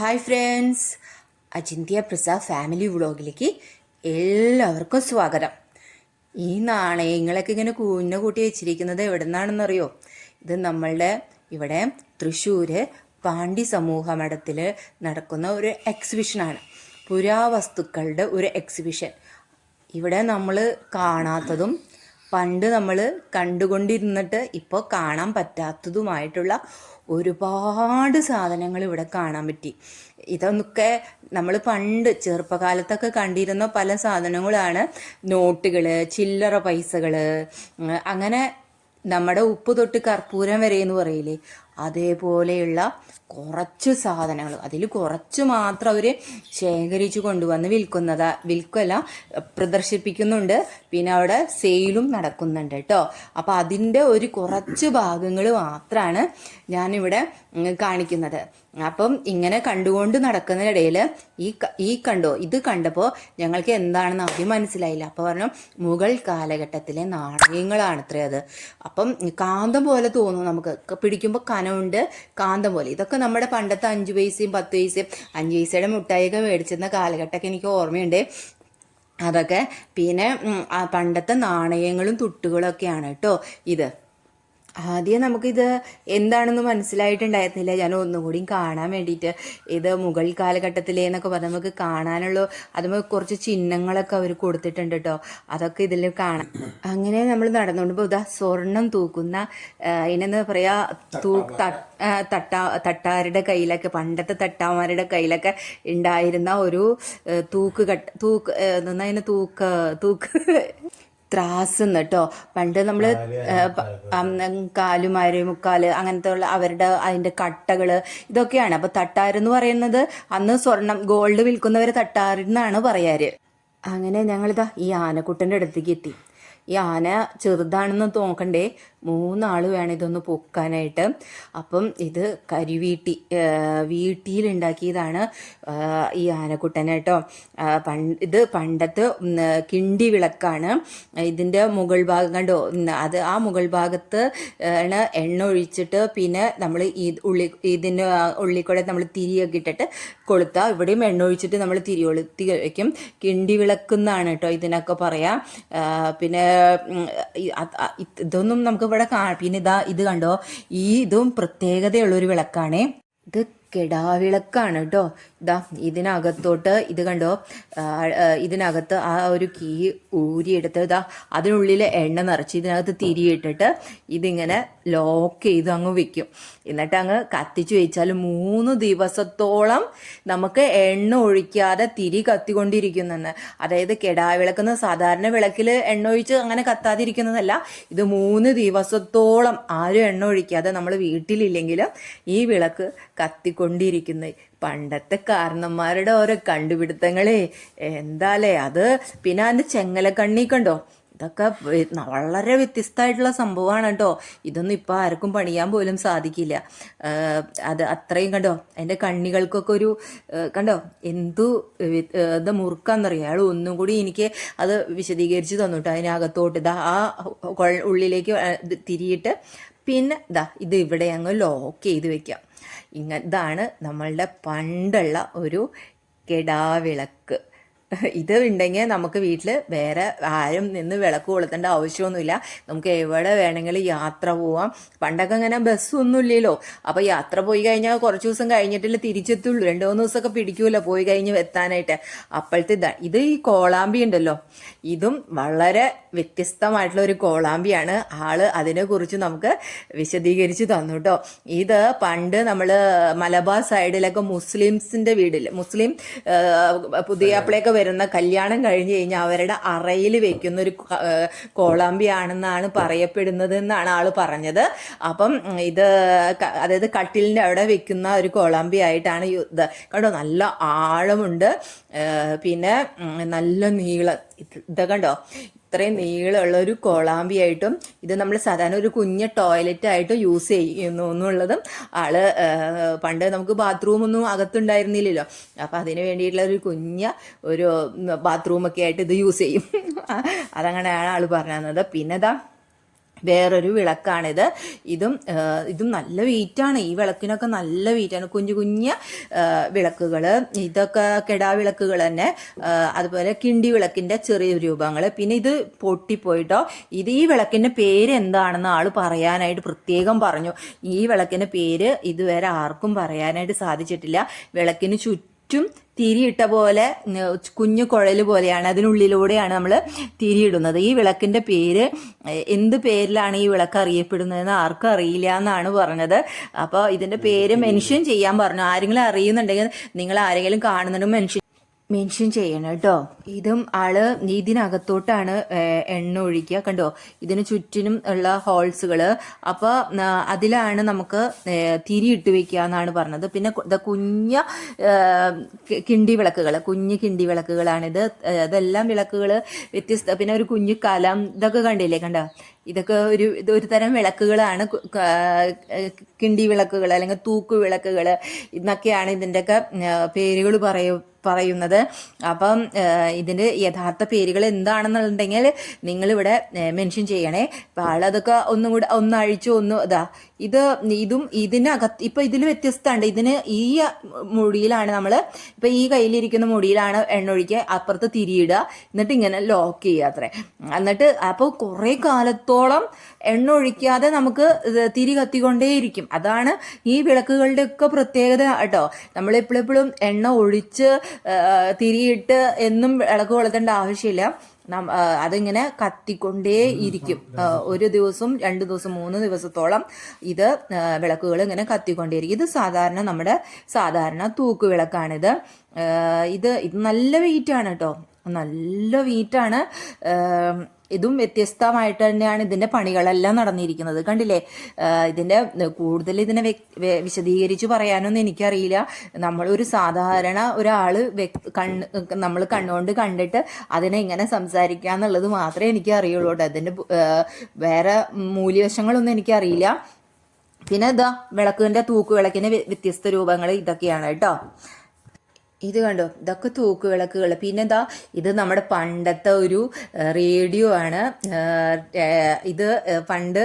Hi friends. Ajinthya Prasad family വ്ളോഗിലേക്ക് എല്ലാവർക്കും സ്വാഗതം. ഈ നാണയങ്ങളൊക്കെ ഇങ്ങനെ കൂഞ്ഞ കൂട്ടി വെച്ചിരിക്കുന്നത് എവിടെ നിന്നാണെന്നറിയോ ഇത് നമ്മളുടെ ഇവിടെ തൃശ്ശൂർ പാണ്ഡി സമൂഹ മഠത്തിൽ നടക്കുന്ന ഒരു എക്സിബിഷനാണ് പുരാവസ്തുക്കളുടെ ഒരു എക്സിബിഷൻ ഇവിടെ നമ്മൾ കാണാത്തതും പണ്ട് നമ്മൾ കണ്ടുകൊണ്ടിരുന്നിട്ട് ഇപ്പോൾ കാണാൻ പറ്റാത്തതുമായിട്ടുള്ള ഒരുപാട് സാധനങ്ങൾ ഇവിടെ കാണാൻ പറ്റി. ഇതൊക്കെ നമ്മൾ പണ്ട് ചെറുപ്പകാലത്തൊക്കെ കണ്ടിരുന്ന പല സാധനങ്ങളാണ്. നോട്ടുകൾ ചില്ലറ പൈസകൾ അങ്ങനെ നമ്മുടെ ഉപ്പ് തൊട്ട് കർപ്പൂരം വരെ എന്ന് പറയില്ലേ? അതേപോലെയുള്ള കുറച്ച് സാധനങ്ങൾ. അതിൽ കുറച്ച് മാത്രം അവർ ശേഖരിച്ചു കൊണ്ടുവന്ന് വിൽക്കുന്നത്. വിൽക്കല്ല പ്രദർശിപ്പിക്കുന്നുണ്ട്. പിന്നെ അവിടെ സെയിലും നടക്കുന്നുണ്ട് കേട്ടോ. അപ്പോൾ അതിന്റെ ഒരു കുറച്ച് ഭാഗങ്ങൾ മാത്രമാണ് ഞാനിവിടെ കാണിക്കുന്നത്. അപ്പം ഇങ്ങനെ കണ്ടുകൊണ്ട് നടക്കുന്നതിനിടയിൽ ഈ ഈ കണ്ടോ ഇത് കണ്ടപ്പോൾ ഞങ്ങൾക്ക് എന്താണെന്ന് ആദ്യം മനസ്സിലായില്ല. അപ്പോൾ പറഞ്ഞു മുഗൾ കാലഘട്ടത്തിലെ നാണയങ്ങളാണ് അത്. അപ്പം കാന്തം പോലെ തോന്നും നമുക്ക്. പിടിക്കുമ്പോൾ പിടിക്കുമ്പോൾ കനമുണ്ട് കാന്തം പോലെ. ഇതൊക്കെ നമ്മുടെ പണ്ടത്തെ അഞ്ച് പൈസയും പത്ത് പൈസയും. അഞ്ച് പൈസയുടെ മുട്ടായിയൊക്കെ മേടിച്ചിരുന്ന കാലഘട്ടമൊക്കെ എനിക്ക് ഓർമ്മയുണ്ട്. അതൊക്കെ. പിന്നെ പണ്ടത്തെ നാണയങ്ങളും തുട്ടുകളൊക്കെയാണ് കേട്ടോ ഇത്. ആദ്യം നമുക്കിത് എന്താണെന്ന് മനസ്സിലായിട്ടുണ്ടായിരുന്നില്ല. ഞാൻ ഒന്നുകൂടി കാണാൻ വേണ്ടിയിട്ട് ഇത് മുഗൾ കാലഘട്ടത്തിലെ എന്നൊക്കെ പറഞ്ഞ് നമുക്ക് കാണാനുള്ള. അതുമ്പോൾ കുറച്ച് ചിഹ്നങ്ങളൊക്കെ അവർ കൊടുത്തിട്ടുണ്ട് കേട്ടോ അതൊക്കെ ഇതിൽ കാണാം. അങ്ങനെ നമ്മൾ നടന്നുകൊണ്ട് ഇപ്പോൾ ഇതാ സ്വർണം തൂക്കുന്ന ഇനെന്ന് പറയാ? തൂ തട്ടാ തട്ടാരുടെ കയ്യിലൊക്കെ പണ്ടത്തെ തട്ടാമാരുടെ കയ്യിലൊക്കെ ഉണ്ടായിരുന്ന ഒരു തൂക്ക് കട്ട തൂക്ക് എന്നാ തൂക്ക് തൂക്ക്. ത്രാസ് കേട്ടോ പണ്ട് നമ്മൾ കാലുമാര് മുക്കാൽ അങ്ങനത്തെ ഉള്ള അവരുടെ അതിന്റെ കട്ടകൾ ഇതൊക്കെയാണ്. അപ്പൊ തട്ടാരെന്ന് പറയുന്നത് അന്ന് സ്വർണം ഗോൾഡ് വിൽക്കുന്നവര് തട്ടാരെന്നാണ് പറയാറ്. അങ്ങനെ ഞങ്ങളിതാ ഈ ആനക്കുട്ടന്റെ അടുത്തേക്ക് എത്തി ഈ ആന ചെറുതാണെന്ന് നോക്കണ്ടേ മൂന്നാൾ വേണം ഇതൊന്ന് പൊക്കാനായിട്ട്. അപ്പം ഇത് കരിവീട്ടി വീട്ടിയിലുണ്ടാക്കിയതാണ് ഈ ആനക്കുട്ടനെ കേട്ടോ. പണ്ട് ഇത് പണ്ടത്തെ കിണ്ടി വിളക്കാണ്. ഇതിന്റെ മുകൾ ഭാഗം കണ്ടോ? അത് ആ മുകൾ ഭാഗത്ത് ആണ് എണ്ണ ഒഴിച്ചിട്ട് പിന്നെ നമ്മൾ ഈ ഉള്ളി ഇതിന് ഉള്ളിക്കൂടെ നമ്മൾ തിരിയൊക്കെ ഇട്ടിട്ട് കൊളുത്തുക ഇവിടെയും എണ്ണ ഒഴിച്ചിട്ട് നമ്മൾ തിരി കൊളുത്തി വയ്ക്കും കിണ്ടി വിളക്കുന്നാണ് കേട്ടോ ഇതിനൊക്കെ പറയാം. പിന്നെ ഇതൊന്നും നമുക്ക് ഇവിടെ കാ പിന്നെ ഇതാ ഇത് കണ്ടോ? ഈ ഇതും പ്രത്യേകതയുള്ളൊരു വിളക്കാണ്. ഇത് കെടാവിളക്കാണ് കേട്ടോ. ഇതാ ഇതിനകത്തോട്ട് ഇത് കണ്ടോ? ഇതിനകത്ത് ആ ഒരു കീ ഊരിയെടുത്ത് ഇതാ അതിനുള്ളിൽ എണ്ണ നിറച്ച് ഇതിനകത്ത് തിരിയിട്ടിട്ട് ഇതിങ്ങനെ ലോക്ക് ചെയ്ത് അങ്ങ് വെക്കും. എന്നിട്ട് അങ്ങ് കത്തിച്ചു വെച്ചാൽ മൂന്ന് ദിവസത്തോളം നമുക്ക് എണ്ണ ഒഴിക്കാതെ തിരി കത്തിക്കൊണ്ടിരിക്കുന്നെന്ന്. അതായത് കെടാവിളക്കെന്ന് സാധാരണ വിളക്കിൽ എണ്ണ ഒഴിച്ച് അങ്ങനെ കത്താതിരിക്കുന്നതല്ല ഇത് മൂന്ന് ദിവസത്തോളം ആരും എണ്ണ ഒഴിക്കാതെ നമ്മൾ വീട്ടിലില്ലെങ്കിലും ഈ വിളക്ക് കത്തിക്കൊണ്ടിരിക്കുന്നത് പണ്ടത്തെ കാരണന്മാരുടെ ഓരോ കണ്ടുപിടുത്തങ്ങളെ എന്താലേ അത് പിന്നെ അതിന്റെ ചെങ്ങലക്കണ്ണി കണ്ടോ? ഇതൊക്കെ വളരെ വ്യത്യസ്തമായിട്ടുള്ള സംഭവമാണ് കേട്ടോ. ഇതൊന്നും ഇപ്പോൾ ആർക്കും പണിയാൻ പോലും സാധിക്കില്ല. അത് അത്രയും കണ്ടോ? അതിന്റെ കണ്ണികൾക്കൊക്കെ ഒരു കണ്ടോ? എന്തു എന്താ മുറുക്കാന്നറിയാം? അയാൾ ഒന്നും കൂടി എനിക്ക് അത് വിശദീകരിച്ച് തന്നു അതിനകത്തോട്ട്. ഇതാ ആ ഉള്ളിലേക്ക് തിരിയിട്ട് പിന്നെ ഇതാ ഇത് ഇവിടെ അങ്ങ് ലോക്ക് ചെയ്ത് വെക്കാം. ഇങ്ങ ഇതാണ് നമ്മളുടെ പണ്ടുള്ള ഒരു കെടാവിളക്ക്. ഇത് ഉണ്ടെങ്കിൽ നമുക്ക് വീട്ടിൽ വേറെ ആരും നിന്ന് വിളക്ക് കൊളുത്തേണ്ട ആവശ്യമൊന്നുമില്ല. നമുക്ക് എവിടെ വേണമെങ്കിലും യാത്ര പോവാം. പണ്ടൊക്കെ ഇങ്ങനെ ബസ്സൊന്നും ഇല്ലല്ലോ അപ്പോൾ യാത്ര പോയി കഴിഞ്ഞാൽ കുറച്ച് ദിവസം കഴിഞ്ഞിട്ടല്ലേ തിരിച്ചെത്തുള്ളൂ. രണ്ട് മൂന്ന് ദിവസമൊക്കെ പിടിക്കൂല്ലോ പോയി കഴിഞ്ഞ് എത്താനായിട്ട്. അപ്പോഴത്തെ ഇതാ ഇത് ഈ കോളാമ്പി ഉണ്ടല്ലോ. ഇതും വളരെ വ്യത്യസ്തമായിട്ടുള്ള ഒരു കോളാമ്പിയാണ്. ആൾ അതിനെക്കുറിച്ച് നമുക്ക് വിശദീകരിച്ച് തന്നു കേട്ടോ ഇത് പണ്ട് നമ്മൾ മലബാർ സൈഡിലൊക്കെ മുസ്ലിംസിന്റെ വീടിൽ മുസ്ലിം പുതിയ അപ്പളയൊക്കെ വരുന്ന കല്യാണം കഴിഞ്ഞ് കഴിഞ്ഞാൽ അവരുടെ അറയിൽ വെക്കുന്ന ഒരു കോളാമ്പിയാണെന്നാണ് പറയപ്പെടുന്നത് എന്നാണ് ആൾ പറഞ്ഞത്. അപ്പം ഇത് അതായത് കട്ടിലിന്റെ അവിടെ വെക്കുന്ന ഒരു കോളാമ്പി ആയിട്ടാണ് ഇത്. കണ്ടോ? നല്ല ആഴമുണ്ട്. പിന്നെ നല്ല നീളം. ഇത് കണ്ടോ? ഇത്രയും നീളമുള്ള ഒരു കൊളാമ്പിയായിട്ടും ഇത് നമ്മൾ സാധാരണ ഒരു കുഞ്ഞ ടോയ്ലറ്റ് ആയിട്ട് യൂസ് ചെയ്യുന്നു എന്നുള്ളതും ആൾ പണ്ട് നമുക്ക് ബാത്റൂം ഒന്നും അകത്തുണ്ടായിരുന്നില്ലല്ലോ. അപ്പം അതിന് വേണ്ടിയിട്ടുള്ള ഒരു കുഞ്ഞ ഒരു ബാത്റൂമൊക്കെ ആയിട്ട് ഇത് യൂസ് ചെയ്യും. അതങ്ങനെയാണ് ആൾ പറഞ്ഞത് പിന്നെ വേറൊരു വിളക്കാണിത്. ഇതും ഇതും നല്ല വെയിറ്റാണ് ഈ വിളക്കിനൊക്കെ നല്ല വെയിറ്റാണ് കുഞ്ഞു കുഞ്ഞ വിളക്കുകൾ ഇതൊക്കെ കെടാ വിളക്കുകൾ തന്നെ. അതുപോലെ കിണ്ടി വിളക്കിന്റെ ചെറിയ രൂപങ്ങൾ പിന്നെ ഇത് പൊട്ടിപ്പോയിട്ടോ. ഇത് ഈ വിളക്കിന്റെ പേര് എന്താണെന്ന് ആൾ പറയാനായിട്ട് പ്രത്യേകം പറഞ്ഞു. ഈ വിളക്കിന്റെ പേര് ഇതുവരെ ആർക്കും പറയാനായിട്ട് സാധിച്ചിട്ടില്ല. വിളക്കിന് ചുറ്റും തിരിയിട്ട പോലെ കുഞ്ഞു കുഴൽ പോലെയാണ്. അതിനുള്ളിലൂടെയാണ് നമ്മൾ തിരിയിടുന്നത്. ഈ വിളക്കിന്റെ പേര് എന്ത് പേരിലാണ് ഈ വിളക്ക് അറിയപ്പെടുന്നതെന്ന് ആർക്കും അറിയില്ല എന്നാണ് പറഞ്ഞത്. അപ്പോൾ ഇതിന്റെ പേര് മെൻഷൻ ചെയ്യാൻ പറഞ്ഞു. ആരെങ്കിലും അറിയുന്നുണ്ടെങ്കിൽ നിങ്ങൾ ആരെങ്കിലും കാണുന്നുണ്ടെങ്കിൽ മെൻഷൻ മെൻഷൻ ചെയ്യണം കേട്ടോ ഇതും ആൾ ഇതിനകത്തോട്ടാണ് എണ്ണ ഒഴിക്കുക. കണ്ടോ? ഇതിന് ചുറ്റിനും ഉള്ള ഹോൾസുകൾ അപ്പോൾ അതിലാണ് നമുക്ക് തിരി ഇട്ട് വെക്കുക എന്നാണ് പറഞ്ഞത്. പിന്നെ കുഞ്ഞ കിണ്ടി വിളക്കുകൾ കുഞ്ഞ് കിണ്ടി വിളക്കുകളാണിത്. അതെല്ലാം വിളക്കുകൾ വ്യത്യസ്ത പിന്നെ ഒരു കുഞ്ഞു കലം ഇതൊക്കെ കണ്ടില്ലേ? കണ്ടോ? ഇതൊക്കെ ഒരു ഇത് ഒരു തരം വിളക്കുകളാണ്. കിണ്ടി വിളക്കുകൾ അല്ലെങ്കിൽ തൂക്കു വിളക്കുകൾ എന്നൊക്കെയാണ് ഇതിന്റെയൊക്കെ പേരുകൾ പറയും പറയുന്നത്. അപ്പം ഇതിന്റെ യഥാർത്ഥ പേരുകൾ എന്താണെന്നുണ്ടെങ്കിൽ നിങ്ങളിവിടെ മെൻഷൻ ചെയ്യണേ. അപ്പം ആളതൊക്കെ ഒന്നും കൂടെ ഒന്ന് അഴിച്ചു ഒന്ന് ഇതാ ഇത് ഇതും ഇതിനകത്ത് ഇപ്പം ഇതിൽ വ്യത്യസ്തമുണ്ട്. ഇതിന് ഈ മുടിയിലാണ് നമ്മൾ ഇപ്പം ഈ കയ്യിലിരിക്കുന്ന മുടിയിലാണ് എണ്ണ ഒഴിക്കുക അപ്പുറത്ത് തിരിയിടുക എന്നിട്ട് ഇങ്ങനെ ലോക്ക് ചെയ്യുക അത്രേ. എന്നിട്ട് അപ്പോൾ കുറേ കാലത്തോളം എണ്ണ ഒഴിക്കാതെ നമുക്ക് തിരി കത്തിക്കൊണ്ടേയിരിക്കും. അതാണ് ഈ വിളക്കുകളുടെ ഒക്കെ പ്രത്യേകത കേട്ടോ. നമ്മൾ എപ്പോഴെപ്പോഴും എണ്ണ ഒഴിച്ച് തിരിയിട്ട് എന്നും വിളക്ക് കൊളുത്തേണ്ട ആവശ്യമില്ല. അതിങ്ങനെ കത്തിക്കൊണ്ടേ ഇരിക്കും ഒരു ദിവസം രണ്ട് ദിവസം മൂന്ന് ദിവസത്തോളം ഇത് വിളക്കുകൾ ഇങ്ങനെ കത്തിക്കൊണ്ടേയിരിക്കും. ഇത് സാധാരണ നമ്മുടെ സാധാരണ തൂക്ക് വിളക്കാണിത് ഇത് ഇത് നല്ല വെയിറ്റ് ആണ് കേട്ടോ. നല്ല വീറ്റാണ്. ഇതും വ്യത്യസ്തമായിട്ട് തന്നെയാണ് ഇതിന്റെ പണികളെല്ലാം നടന്നിരിക്കുന്നത്. കണ്ടില്ലേ? ഇതിന്റെ കൂടുതൽ ഇതിനെ വിശദീകരിച്ച് പറയാനൊന്നും എനിക്കറിയില്ല. നമ്മളൊരു സാധാരണ ഒരാൾ കണ്ണ് നമ്മൾ കണ്ണുകൊണ്ട് കണ്ടിട്ട് അതിനെ എങ്ങനെ സംസാരിക്കുക എന്നുള്ളത് മാത്രമേ എനിക്ക് അറിയുള്ളൂ കേട്ടോ അതിന്റെ വേറെ മൂല്യവശങ്ങളൊന്നും എനിക്കറിയില്ല. പിന്നെ ഇതാ വിളക്കിന്റെ തൂക്കുവിളക്കിന്റെ വ്യത്യസ്ത രൂപങ്ങൾ ഇതൊക്കെയാണ് കേട്ടോ. ഇത് കണ്ടോ? ഇതൊക്കെ തൂക്ക് വിളക്കുകൾ പിന്നെന്താ? ഇത് നമ്മുടെ പണ്ടത്തെ ഒരു റേഡിയോ ആണ്. ഇത് പണ്ട്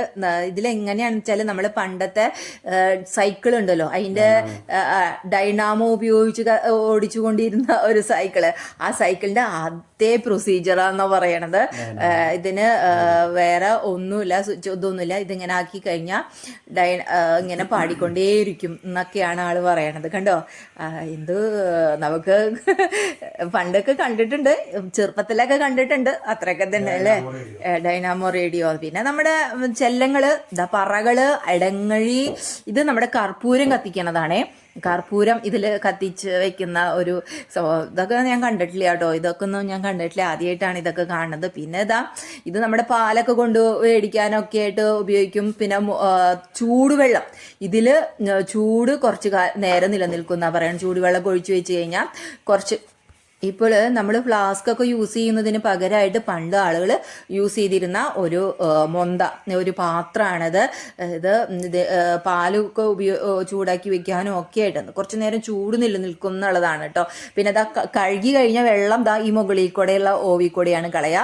ഇതിലെങ്ങനെയാണെന്ന് വെച്ചാൽ നമ്മൾ പണ്ടത്തെ സൈക്കിൾ ഉണ്ടല്ലോ. അതിന്റെ ഡൈനാമോ ഉപയോഗിച്ച് ഓടിച്ചുകൊണ്ടിരുന്ന ഒരു സൈക്കിൾ. ആ സൈക്കിളിന്റെ അതേ പ്രൊസീജിയറാന്ന പറയണത് ഇതിന് വേറെ ഒന്നുമില്ല സ്വിച്ച് ഇതൊന്നുമില്ല. ഇതിങ്ങനെ ആക്കി കഴിഞ്ഞാൽ ഡൈ ഇങ്ങനെ പാടിക്കൊണ്ടേയിരിക്കും എന്നൊക്കെയാണ് ആൾ പറയണത്. കണ്ടോ? എന്ത് നമുക്ക് പണ്ടൊക്കെ കണ്ടിട്ടുണ്ട്. ചെറുപ്പത്തിലൊക്കെ കണ്ടിട്ടുണ്ട്. അത്രയൊക്കെ തന്നെ അല്ലേ? ഡൈനാമോ റേഡിയോ പിന്നെ നമ്മുടെ ചെല്ലങ്ങൾ പറകൾ അടങ്ങഴി ഇത് നമ്മുടെ കർപ്പൂരം കത്തിക്കണതാണേ. കർപ്പൂരം ഇതിൽ കത്തിച്ച് വെക്കുന്ന ഒരു ഇതൊക്കെ ഞാൻ കണ്ടിട്ടില്ല കേട്ടോ. ഇതൊക്കെ ഒന്നും ഞാൻ കണ്ടിട്ടില്ല. ആദ്യമായിട്ടാണ് ഇതൊക്കെ കാണുന്നത്. പിന്നെ ഇതാ ഇത് നമ്മുടെ പാലൊക്കെ കൊണ്ട് മേടിക്കാനൊക്കെ ആയിട്ട് ഉപയോഗിക്കും. പിന്നെ ചൂടുവെള്ളം. ഇതിൽ ചൂട് കുറച്ച് നേരം നിലനിൽക്കുന്ന പറയണം ചൂടുവെള്ളം ഒഴിച്ചു വെച്ച് കഴിഞ്ഞാൽ കുറച്ച് ഇപ്പോൾ നമ്മൾ ഫ്ലാസ്ക് ഒക്കെ യൂസ് ചെയ്യുന്നതിന് പകരമായിട്ട് പണ്ട് ആളുകൾ യൂസ് ചെയ്തിരുന്ന ഒരു മൊന്ത ഒരു പാത്രമാണിത്. ഇത് ഇത് പാലൊക്കെ ഉപയോ ചൂടാക്കി വെക്കാനും ഒക്കെ ആയിട്ട് കുറച്ച് നേരം ചൂട് നില നിൽക്കും എന്നുള്ളതാണ് കേട്ടോ പിന്നെ ദാ കഴുകി കഴിഞ്ഞ വെള്ളം ദാ ഈ മുകളിൽ കൂടെയുള്ള ഓവി കൂടെയാണ് കളയുക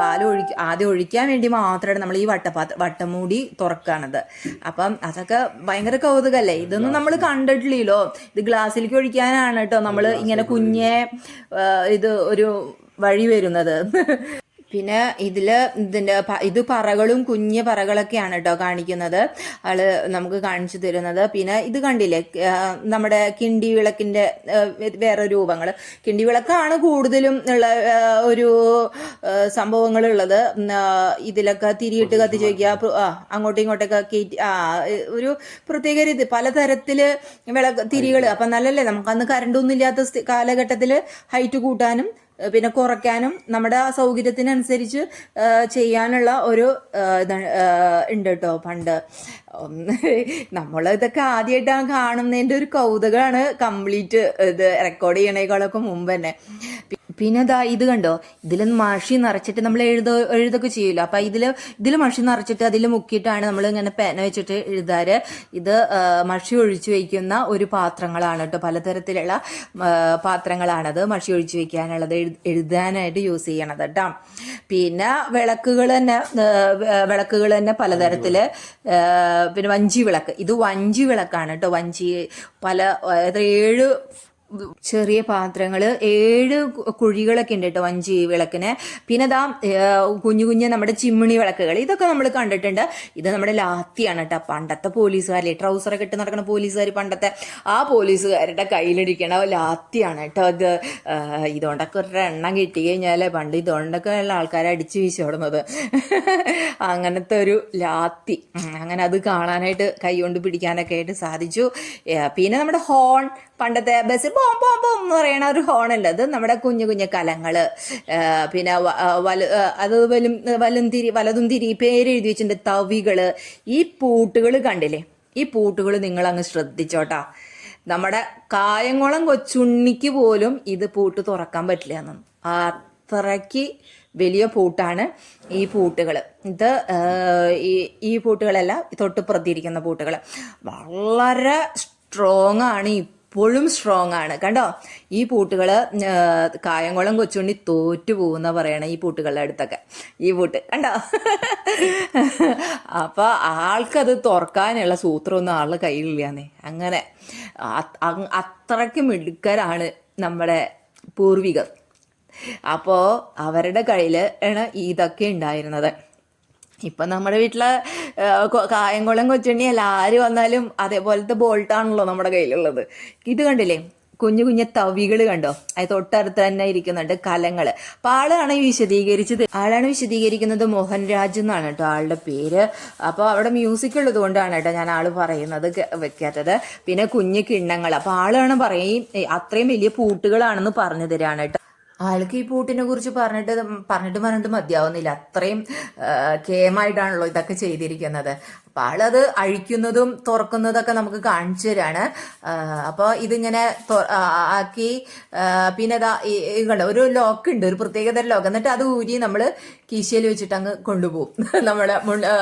പാൽ ഒഴിക്ക ആദ്യം ഒഴിക്കാൻ വേണ്ടി മാത്രമാണ് നമ്മൾ ഈ വട്ടപാത്ര വട്ടമൂടി തുറക്കാണത്. അപ്പം അതൊക്കെ ഭയങ്കര കൗതുകല്ലേ? ഇതൊന്നും നമ്മൾ കണ്ടിട്ടില്ലല്ലോ. ഇത് ഗ്ലാസ്സിലേക്ക് ഒഴിക്കാനാണ് കേട്ടോ നമ്മൾ ഇങ്ങനെ കുഞ്ഞെ ഇത് ഒരു വഴി വരുന്നത്. പിന്നെ ഇതിൽ ഇതിന്റെ പ- ഇത് പറകളും കുഞ്ഞ് പറകളൊക്കെയാണ് കേട്ടോ കാണിക്കുന്നത്. ആൾ നമുക്ക് കാണിച്ചു തരുന്നത്. പിന്നെ ഇത് കണ്ടില്ലേ നമ്മുടെ കിണ്ടി വിളക്കിന്റെ വേറെ രൂപങ്ങൾ കിണ്ടി വിളക്കാണ് കൂടുതലും ഉള്ള ഒരു സംഭവങ്ങൾ ഉള്ളത് ഇതിലൊക്കെ തിരിയിട്ട് കത്തിച്ച് വയ്ക്കുക ആ, അങ്ങോട്ടും ഇങ്ങോട്ടൊക്കെ കയറ്റി ആ ഒരു പ്രത്യേക രീതി. പലതരത്തിൽ വിളക്ക് തിരികൾ അപ്പം നല്ലല്ലേ നമുക്ക് അന്ന് കറണ്ടൊന്നും ഇല്ലാത്ത കാലഘട്ടത്തിൽ ഹൈറ്റ് കൂട്ടാനും പിന്നെ കുറയ്ക്കാനും നമ്മുടെ ആ സൗകര്യത്തിനനുസരിച്ച് ചെയ്യാനുള്ള ഒരു ഉണ്ട് കേട്ടോ പണ്ട് നമ്മൾ ഇതൊക്കെ ആദ്യമായിട്ടാണ് കാണുന്നതിന്റെ ഒരു കൗതുകമാണ് കംപ്ലീറ്റ് ഇത് റെക്കോർഡ് ചെയ്യണേക്കാളൊക്കെ മുമ്പ് തന്നെ. പിന്നെ ദാ ഇത് കണ്ടോ? ഇതിൽ മഷി നിറച്ചിട്ട് നമ്മൾ എഴുത എഴുതൊക്കെ ചെയ്യൂല അപ്പം ഇതിൽ ഇതിൽ മഷി നിറച്ചിട്ട് അതിൽ മുക്കിയിട്ടാണ് നമ്മൾ ഇങ്ങനെ പേന വെച്ചിട്ട് എഴുതാറ്. ഇത് മഷി ഒഴിച്ചു വയ്ക്കുന്ന ഒരു പാത്രങ്ങളാണ് കേട്ടോ. പലതരത്തിലുള്ള പാത്രങ്ങളാണത് മഷി ഒഴിച്ചു വയ്ക്കാനുള്ളത് എഴു- എഴുതാനായിട്ട് യൂസ് ചെയ്യണത് കേട്ടോ. പിന്നെ വിളക്കുകൾ തന്നെ വിളക്കുകൾ തന്നെ പലതരത്തിൽ പിന്നെ വഞ്ചി വിളക്ക്. ഇത് വഞ്ചി വിളക്കാണ് കേട്ടോ. വഞ്ചി പല ഏഴ് ചെറിയ പാത്രങ്ങൾ ഏഴ് കുഴികളൊക്കെ ഉണ്ട് കേട്ടോ വഞ്ചി വിളക്കിന്. പിന്നെ ദാ കുഞ്ഞു കുഞ്ഞു നമ്മുടെ ചിമ്മിണി വിളക്കുകൾ ഇതൊക്കെ നമ്മൾ കണ്ടിട്ടുണ്ട്. ഇത് നമ്മുടെ ലാത്തിയാണ് കേട്ടോ. പണ്ടത്തെ പോലീസുകാരില്ലേ ട്രൗസറൊക്കെ ഇട്ട് നടക്കുന്ന പോലീസുകാർ പണ്ടത്തെ ആ പോലീസുകാരുടെ കയ്യിലിരിക്കണ ലാത്തിയാണ് കേട്ടോ ഏർ, ഇതുകൊണ്ടൊക്കെ ഒരു എണ്ണം കിട്ടി കഴിഞ്ഞാൽ പണ്ട് ഇതുകൊണ്ടൊക്കെ ഉള്ള ആൾക്കാരെ അടിച്ചു വീശോടുന്നത് അങ്ങനത്തെ ഒരു ലാത്തി. അങ്ങനെ അത് കാണാനായിട്ട് കൈ കൊണ്ട് പിടിക്കാനൊക്കെ ആയിട്ട് സാധിച്ചു. പിന്നെ നമ്മുടെ ഹോൺ പണ്ടത്തെ ബസ് ബോം ബോം ബോം എന്ന് പറയുന്ന ഒരു ഹോൺ ഉണ്ട് അത്? നമ്മുടെ കുഞ്ഞു കുഞ്ഞു കലങ്ങൾ പിന്നെ വല അത് വലും വലും തിരി വലതും തിരി പേരെഴുതി വെച്ചിട്ടുണ്ട് തവികൾ. ഈ പൂട്ടുകൾ കണ്ടില്ലേ? ഈ പൂട്ടുകൾ നിങ്ങൾ അങ്ങ് ശ്രദ്ധിച്ചോട്ടാ. നമ്മുടെ കായംകുളം കൊച്ചുണ്ണിക്ക് പോലും ഇത് പൂട്ട് തുറക്കാൻ പറ്റില്ല എന്നും. അത്രയ്ക്ക് വലിയ പൂട്ടാണ് ഈ പൂട്ടുകൾ ഇത് ഈ ഈ പൂട്ടുകളല്ല തൊട്ട് പ്രതിരിക്കുന്ന പൂട്ടുകൾ വളരെ സ്ട്രോങ് ആണ് ഇപ്പോഴും സ്ട്രോങ് ആണ്. കണ്ടോ? ഈ പൂട്ടുകൾ കായംകുളം കൊച്ചുണ്ണി തോറ്റു പോകുന്ന പറയണ ഈ പൂട്ടുകളുടെ അടുത്തൊക്കെ. ഈ പൂട്ട് കണ്ടോ? അപ്പൊ ആൾക്കത് തുറക്കാനുള്ള സൂത്രമൊന്നും ആളുടെ കയ്യിലില്ലാന്നേ. അങ്ങനെ അത്രയ്ക്ക് മിടുക്കരാണ് നമ്മുടെ പൂർവികർ. അപ്പോൾ അവരുടെ കയ്യിൽ ആണ് ഇതൊക്കെ ഉണ്ടായിരുന്നത്. ഇപ്പം നമ്മുടെ വീട്ടിലെ കായംകുളം കൊച്ചുണ്ണി എല്ലാവരും വന്നാലും അതേപോലത്തെ ബോൾട്ടാണല്ലോ നമ്മുടെ കയ്യിലുള്ളത്. ഇത് കണ്ടില്ലേ? കുഞ്ഞു കുഞ്ഞു തവികൾ കണ്ടോ? അത് തൊട്ടടുത്ത് തന്നെ ഇരിക്കുന്നുണ്ട് കലങ്ങൾ അപ്പം ആളാണ് വിശദീകരിച്ചത്. ആളാണ് വിശദീകരിക്കുന്നത് മോഹൻ രാജ് എന്നാണ് കേട്ടോ ആളുടെ പേര്. അപ്പോൾ അവിടെ മ്യൂസിക് ഉള്ളത് കൊണ്ടാണ് കേട്ടോ ഞാൻ ആൾ പറയുന്നത് വെക്കാത്തത്. പിന്നെ കുഞ്ഞു കിണ്ണങ്ങൾ. അപ്പോൾ ആളാണ് പറയും അത്രയും വലിയ പൂട്ടുകളാണെന്ന് പറഞ്ഞു തരാണ് കേട്ടോ. ആൾക്ക് ഈ പൂട്ടിനെ കുറിച്ച് പറഞ്ഞിട്ട് പറഞ്ഞിട്ട് പറഞ്ഞിട്ട് മതിയാവുന്നില്ല. അത്രയും കേമായിട്ടാണല്ലോ ഇതൊക്കെ ചെയ്തിരിക്കുന്നത്. അപ്പൊ ആളത് അഴിക്കുന്നതും തുറക്കുന്നതൊക്കെ നമുക്ക് കാണിച്ചു തരാണ്. അപ്പോൾ ഇതിങ്ങനെ ആക്കി പിന്നെ ഇതാ ഒരു ലോക്ക് ഉണ്ട് ഒരു പ്രത്യേകതരം ലോക്ക് എന്നിട്ട് അത് ഊരി നമ്മൾ കീശയിൽ വെച്ചിട്ട് അങ്ങ് കൊണ്ടുപോകും. നമ്മളെ ആ,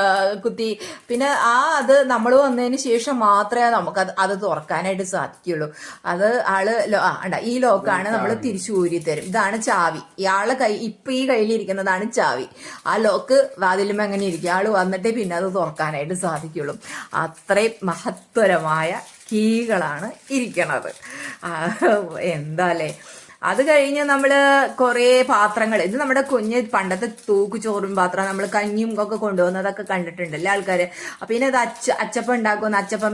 കുത്തി പിന്നെ ആ അത് നമ്മൾ വന്നതിന് ശേഷം മാത്രമേ നമുക്ക് അത് അത് തുറക്കാനായിട്ട് സാധിക്കുള്ളൂ അത് ആൾ ആ ഈ ലോക്കാണ് നമ്മൾ തിരിച്ചു ഊരി തരും ഇതാണ് ചാവി. ഇയാളെ കൈ ഇപ്പൊ ഈ കയ്യിലിരിക്കുന്നതാണ് ചാവി. ആ ലോക്ക് വാതിലും അങ്ങനെ ഇരിക്കും. ആൾ വന്നിട്ടേ പിന്നെ അത് തുറക്കാനായിട്ട് സാധിക്കുള്ളൂ അത്രയും മഹത്വരമായ കീകളാണ് ഇരിക്കണത്. എന്താ എന്താല്ലേ അത് കഴിഞ്ഞ് നമ്മൾ കുറേ പാത്രങ്ങൾ ഇത് നമ്മുടെ കുഞ്ഞ് പണ്ടത്തെ തൂക്ക് ചോറും പാത്രം നമ്മൾ കഞ്ഞിയും ഒക്കെ കൊണ്ടുപോകുന്നതൊക്കെ കണ്ടിട്ടുണ്ടല്ലേ ആൾക്കാർ പിന്നെ ഇത് അച്ച അച്ചപ്പം ഉണ്ടാക്കുന്ന അച്ചപ്പം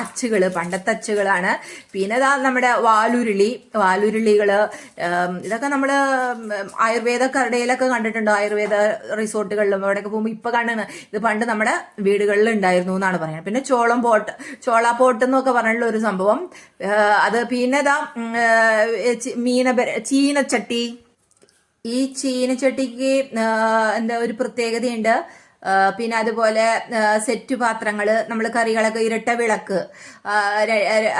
അച്ചുകൾ പണ്ടത്തെ അച്ചുകളാണ്. പിന്നെ ഇതാ നമ്മുടെ വാലുരുളി വാലുരുളികൾ ഇതൊക്കെ നമ്മൾ ആയുർവേദ കടയിലൊക്കെ കണ്ടിട്ടുണ്ടോ? ആയുർവേദ റിസോർട്ടുകളിലും അവിടെയൊക്കെ പോകുമ്പോൾ ഇപ്പൊ കാണുന്നത് ഇത് പണ്ട് നമ്മുടെ വീടുകളിൽ ഉണ്ടായിരുന്നു എന്നാണ് പറയുന്നത്. പിന്നെ ചോളം പോട്ട് ചോള പോട്ട് എന്നൊക്കെ പറഞ്ഞിട്ടുള്ള ഒരു സംഭവം. അത് പിന്നെ ഇതാ മീന ചീനച്ചട്ടി ഈ ചീനച്ചട്ടിക്ക് എന്താ ഒരു പ്രത്യേകതയുണ്ട്. പിന്നെ അതുപോലെ സെറ്റ് പാത്രങ്ങൾ നമ്മൾ കറികളൊക്കെ ഇരട്ട വിളക്ക്.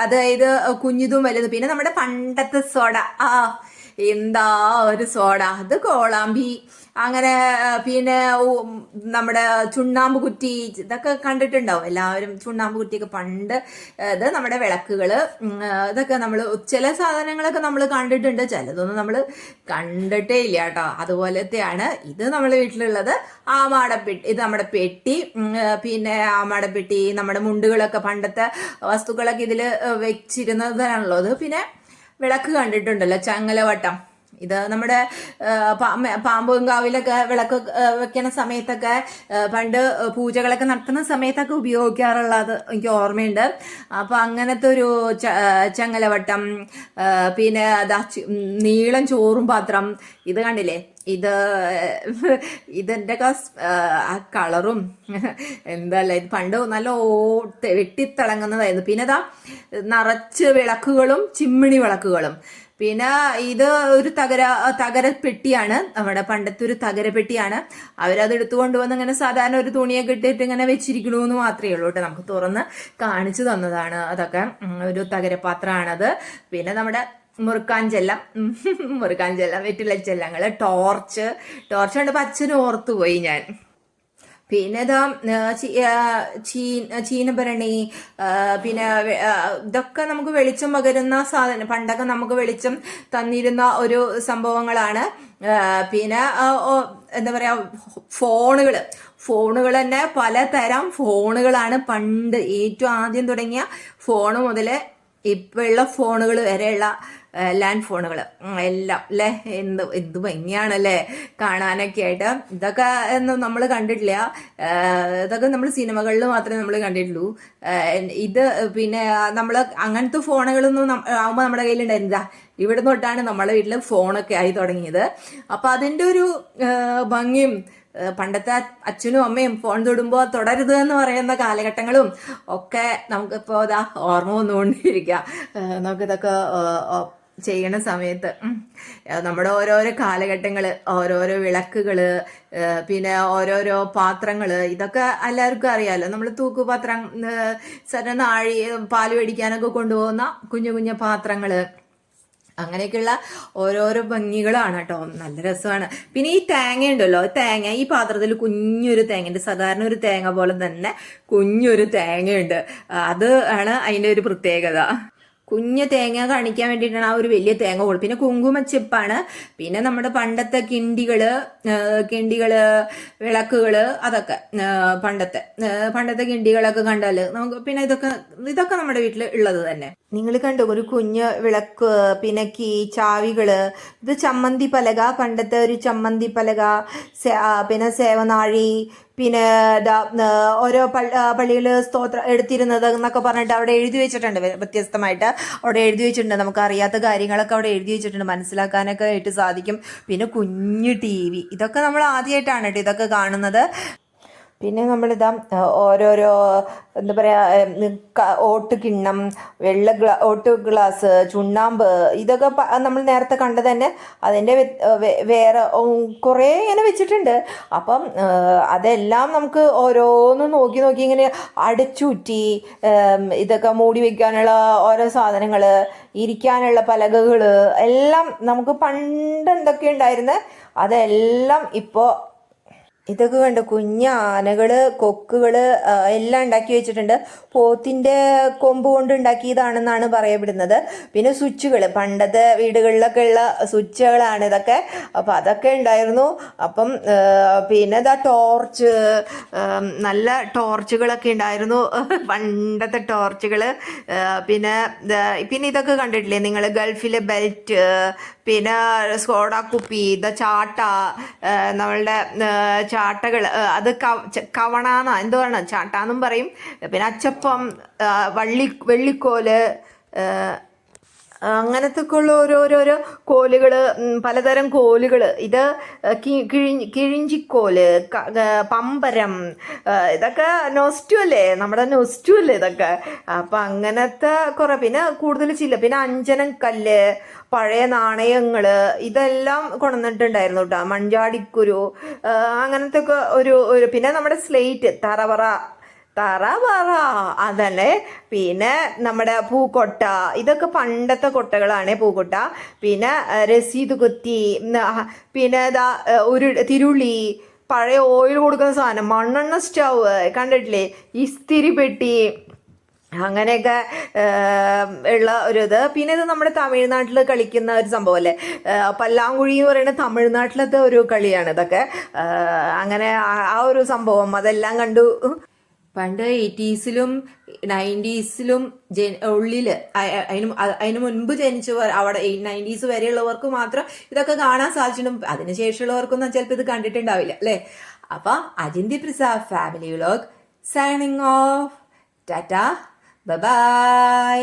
അതായത് കുഞ്ഞിതും വലുതും. പിന്നെ നമ്മുടെ പണ്ടത്തെ സോഡ. ആ എന്താ ഒരു സോഡ. അത് കോളാമ്പി. അങ്ങനെ പിന്നെ നമ്മുടെ ചുണ്ണാമ്പ് കുറ്റി ഇതൊക്കെ കണ്ടിട്ടുണ്ടാവും. എല്ലാവരും ചുണ്ണാമ്പ് കുറ്റിയൊക്കെ പണ്ട് ഇത് നമ്മുടെ വിളക്കുകൾ ഇതൊക്കെ നമ്മൾ ചില സാധനങ്ങളൊക്കെ നമ്മൾ കണ്ടിട്ടുണ്ട്. ചിലതൊന്നും നമ്മൾ കണ്ടിട്ടേ ഇല്ല കേട്ടോ. അതുപോലത്തെയാണ് ഇത് നമ്മുടെ വീട്ടിലുള്ളത്. ആമാടപ്പെട്ടി ഇത് നമ്മുടെ പെട്ടി പിന്നെ ആമാടപ്പെട്ടി നമ്മുടെ മുണ്ടുകളൊക്കെ പണ്ടത്തെ വസ്തുക്കളൊക്കെ ഇതിൽ വെച്ചിരുന്നതാണുള്ളത് പിന്നെ വിളക്ക് കണ്ടിട്ടുണ്ടല്ലോ ചങ്ങലവട്ടം. ഇത് നമ്മുടെ പാമ്പുങ്കാവിലൊക്കെ വിളക്ക് വെക്കുന്ന സമയത്തൊക്കെ പണ്ട് പൂജകളൊക്കെ നടത്തുന്ന സമയത്തൊക്കെ ഉപയോഗിക്കാറുള്ളത് എനിക്ക് ഓർമ്മയുണ്ട്. അപ്പൊ അങ്ങനത്തെ ഒരു ചങ്ങലവട്ടം പിന്നെ അതാ നീളം ചോറും പാത്രം ഇത് കണ്ടില്ലേ? ഇത് ഇതിന്റെ ആ, കളറും എന്തല്ല ഇത് പണ്ട് നല്ല ഓ വെട്ടിത്തിളങ്ങുന്നതായിരുന്നു. പിന്നെ ഇതാ നിറച്ച് വിളക്കുകളും ചിമ്മിണി വിളക്കുകളും. പിന്നെ ഇത് ഒരു തകര തകരപ്പെട്ടിയാണ്. നമ്മുടെ പണ്ടത്തെ ഒരു തകരപ്പെട്ടിയാണ്. അവരത് എടുത്തുകൊണ്ട് വന്ന് ഇങ്ങനെ സാധാരണ ഒരു തുണിയൊക്കെ ഇട്ടിട്ട് ഇങ്ങനെ വെച്ചിരിക്കണു എന്ന് മാത്രമേ ഉള്ളൂ കേട്ടോ. നമുക്ക് തുറന്ന് കാണിച്ചു തന്നതാണ് അതൊക്കെ. ഒരു തകരപാത്രമാണത്. പിന്നെ നമ്മുടെ മുറുക്കാൻ ചെല്ലം. ഉം, മുറുക്കാൻ ചെല്ലം ടോർച്ച്. ടോർച്ച് കണ്ടപ്പോൾ അച്ഛനും ഓർത്തു പോയി ഞാൻ. പിന്നെ ഇതാ ചീനഭരണി പിന്നെ ഇതൊക്കെ നമുക്ക് വെളിച്ചം പകരുന്ന സാധനം പണ്ടൊക്കെ നമുക്ക് വെളിച്ചം തന്നിരുന്ന ഒരു സംഭവങ്ങളാണ്. പിന്നെ എന്താ പറയാ ഫോണുകൾ ഫോണുകൾ തന്നെ പലതരം ഫോണുകളാണ് പണ്ട് ഏറ്റവും ആദ്യം തുടങ്ങിയ ഫോൺ മുതൽ ഇപ്പോഴുള്ള ഫോണുകൾ വരെയുള്ള ലാൻഡ് ഫോണുകൾ എല്ലാം അല്ലേ എന്ത് എന്ത് ഭംഗിയാണല്ലേ? കാണാനൊക്കെ ആയിട്ട്. ഇതൊക്കെ ഒന്നും നമ്മൾ കണ്ടിട്ടില്ല. ഇതൊക്കെ നമ്മൾ സിനിമകളിൽ മാത്രമേ നമ്മൾ കണ്ടിട്ടുള്ളൂ. ഇത് പിന്നെ നമ്മൾ അങ്ങനത്തെ ഫോണുകളൊന്നും ആകുമ്പോൾ നമ്മുടെ കയ്യിലുണ്ടായിരുന്നില്ല. ഇവിടെ തൊട്ടാണ് നമ്മുടെ വീട്ടിൽ ഫോണൊക്കെ ആയി തുടങ്ങിയത്. അപ്പം അതിന്റെ ഒരു ഭംഗിയും പണ്ടത്തെ അച്ഛനും അമ്മയും ഫോൺ തൊടുമ്പോൾ തുടരുത് എന്ന് പറയുന്ന കാലഘട്ടങ്ങളും ഒക്കെ നമുക്കിപ്പോൾ ഇതാ ഓർമ്മ വന്നുകൊണ്ടിരിക്കുക നമുക്കിതൊക്കെ ചെയ്യണ സമയത്ത് നമ്മുടെ ഓരോരോ കാലഘട്ടങ്ങൾ ഓരോരോ വിളക്കുകൾ പിന്നെ ഓരോരോ പാത്രങ്ങൾ ഇതൊക്കെ എല്ലാവർക്കും അറിയാമല്ലോ നമ്മൾ തൂക്കുപാത്രം ഏഹ് നാഴി പാൽ മേടിക്കാനൊക്കെ കൊണ്ടുപോകുന്ന കുഞ്ഞു കുഞ്ഞു പാത്രങ്ങൾ അങ്ങനെയൊക്കെയുള്ള ഓരോരോ ഭംഗികളാണ് കേട്ടോ. നല്ല രസമാണ്. പിന്നെ ഈ തേങ്ങ ഉണ്ടല്ലോ തേങ്ങ ഈ പാത്രത്തിൽ കുഞ്ഞൊരു തേങ്ങ ഉണ്ട് സാധാരണ ഒരു തേങ്ങ പോലെ തന്നെ കുഞ്ഞൊരു തേങ്ങയുണ്ട്. അത് ആണ് അതിന്റെ ഒരു പ്രത്യേകത. കുഞ്ഞ് തേങ്ങ കാണിക്കാൻ വേണ്ടിയിട്ടാണ് ആ ഒരു വലിയ തേങ്ങ കൊടുക്കും പിന്നെ കുങ്കുമച്ചിപ്പാണ് പിന്നെ നമ്മുടെ പണ്ടത്തെ കിണ്ടികൾ കിണ്ടികൾ വിളക്കുകൾ അതൊക്കെ പണ്ടത്തെ പണ്ടത്തെ കിണ്ടികളൊക്കെ കണ്ടാൽ നമുക്ക് പിന്നെ ഇതൊക്കെ ഇതൊക്കെ നമ്മുടെ വീട്ടിൽ ഉള്ളത് തന്നെ. നിങ്ങൾ കണ്ടു ഒരു കുഞ്ഞ് വിളക്ക് പിന്നെ കീ ചാവികൾ ഇത് ചമ്മന്തി പലക പണ്ടത്തെ ഒരു ചമ്മന്തി പലക പിന്നെ സേവനാഴി പിന്നെ ഓരോ പള്ളിയിൽ സ്തോത്രം എടുത്തിരുന്നത് എന്നൊക്കെ പറഞ്ഞിട്ട് അവിടെ എഴുതി വെച്ചിട്ടുണ്ട്. വ്യ- വ്യത്യസ്തമായിട്ട് അവിടെ എഴുതി വെച്ചിട്ടുണ്ട്. നമുക്ക് അറിയാത്ത കാര്യങ്ങളൊക്കെ അവിടെ എഴുതി വെച്ചിട്ടുണ്ട്. മനസ്സിലാക്കാനൊക്കെ ആയിട്ട് സാധിക്കും. പിന്നെ കുഞ്ഞു ടി വി. ഇതൊക്കെ നമ്മൾ ആദ്യമായിട്ടാണ് കേട്ടോ ഇതൊക്കെ കാണുന്നത്. പിന്നെ നമ്മളിതാ ഓരോരോ എന്താ പറയുക ഓട്ട് കിണ്ണം വെള്ള ഗ്ലാ ഓട്ട് ഗ്ലാസ് ചുണ്ണാമ്പ് ഇതൊക്കെ നമ്മൾ നേരത്തെ കണ്ടത് തന്നെ അതിന്റെ വേറെ കുറേ ഇങ്ങനെ വെച്ചിട്ടുണ്ട്. അപ്പം അതെല്ലാം നമുക്ക് ഓരോന്നും നോക്കി നോക്കി ഇങ്ങനെ അടച്ചുറ്റി ഇതൊക്കെ മൂടി വയ്ക്കാനുള്ള ഓരോ സാധനങ്ങൾ ഇരിക്കാനുള്ള പലകകൾ എല്ലാം നമുക്ക് പണ്ട് എന്തൊക്കെ ഉണ്ടായിരുന്നത് അതെല്ലാം ഇപ്പോൾ ഇതൊക്കെ കണ്ട്. കുഞ്ഞ് ആനകൾ കൊക്കുകൾ എല്ലാം ഉണ്ടാക്കി വെച്ചിട്ടുണ്ട്. പോത്തിന്റെ കൊമ്പ് കൊണ്ട് ഉണ്ടാക്കിയതാണെന്നാണ് പറയപ്പെടുന്നത്. പിന്നെ സ്വിച്ചുകൾ പണ്ടത്തെ വീടുകളിലൊക്കെ ഉള്ള സ്വിച്ചുകളാണ് ഇതൊക്കെ. അപ്പം അതൊക്കെ ഉണ്ടായിരുന്നു. അപ്പം പിന്നെ ഇതാ ടോർച്ച് നല്ല ടോർച്ചുകളൊക്കെ ഉണ്ടായിരുന്നു. പണ്ടത്തെ ടോർച്ചുകൾ പിന്നെ പിന്നെ ഇതൊക്കെ കണ്ടിട്ടില്ലേ നിങ്ങൾ ഗൾഫിലെ ബെൽറ്റ് പിന്നെ സ്കോഡ കുപ്പി ഇതാ ചാട്ട നമ്മളുടെ ചാട്ടകൾ അത് കവണാന്ന എന്തുവാണ് ചാട്ടാന്നും പറയും. പിന്നെ അച്ചപ്പം വള്ളി വെള്ളിക്കോൽ ആ, അങ്ങനത്തെ ഒക്കെ ഉള്ള ഓരോരോരോ കോലുകൾ പലതരം കോലുകൾ ഇത് കിഴി- കിഴിഞ്ചിക്കോൽ പമ്പരം ഇതൊക്കെ നൊസ്റ്റു അല്ലേ? നമ്മുടെ നൊസ്റ്റു അല്ലേ ഇതൊക്കെ? അപ്പം അങ്ങനത്തെ കുറേ. പിന്നെ കൂടുതൽ ചില്ല. പിന്നെ അഞ്ജനം കല്ല് പഴയ നാണയങ്ങൾ ഇതെല്ലാം കൊണ്ടുവന്നിട്ടുണ്ടായിരുന്നു കേട്ടോ മഞ്ചാടിക്കുരു ആ, അങ്ങനത്തെ ഒക്കെ ഒരു ഒരു പിന്നെ നമ്മുടെ സ്ലേറ്റ് തറവറ തറ പറ. അതല്ലേ? പിന്നെ നമ്മുടെ പൂക്കൊട്ട. ഇതൊക്കെ പണ്ടത്തെ കൊട്ടകളാണ് പൂക്കൊട്ട. പിന്നെ രസീത് കുത്തി പിന്നെ ഇതാ ഒരു തിരുളി പഴയ ഓയിൽ കൊടുക്കുന്ന സാധനം മണ്ണെണ്ണ സ്റ്റവ് കണ്ടിട്ടില്ലേ? ഇസ്തിരി പെട്ടി അങ്ങനെയൊക്കെ ഉള്ള ഒരു ഇത്. പിന്നെ ഇത് നമ്മുടെ തമിഴ്നാട്ടിൽ കളിക്കുന്ന ഒരു സംഭവമല്ലേ അല്ലേ? പല്ലാങ്കുഴി എന്ന് പറയുന്നത് തമിഴ്നാട്ടിലത്തെ ഒരു കളിയാണ് ഇതൊക്കെ. അങ്ങനെ ആ ഒരു സംഭവം അതെല്ലാം കണ്ടു. പണ്ട് എയ്റ്റീസിലും നയന്റീസിലും ഉള്ളിൽ അതിന് അതിന് മുൻപ് ജനിച്ചവർ അവിടെ നയന്റീസ് വരെയുള്ളവർക്ക് മാത്രം ഇതൊക്കെ കാണാൻ സാധിച്ചിട്ടും അതിനുശേഷമുള്ളവർക്കൊന്നും ചിലപ്പോൾ ഇത് കണ്ടിട്ടുണ്ടാവില്ല അല്ലേ? അപ്പം Ajinthi Prasad family vlog signing off tata. Bye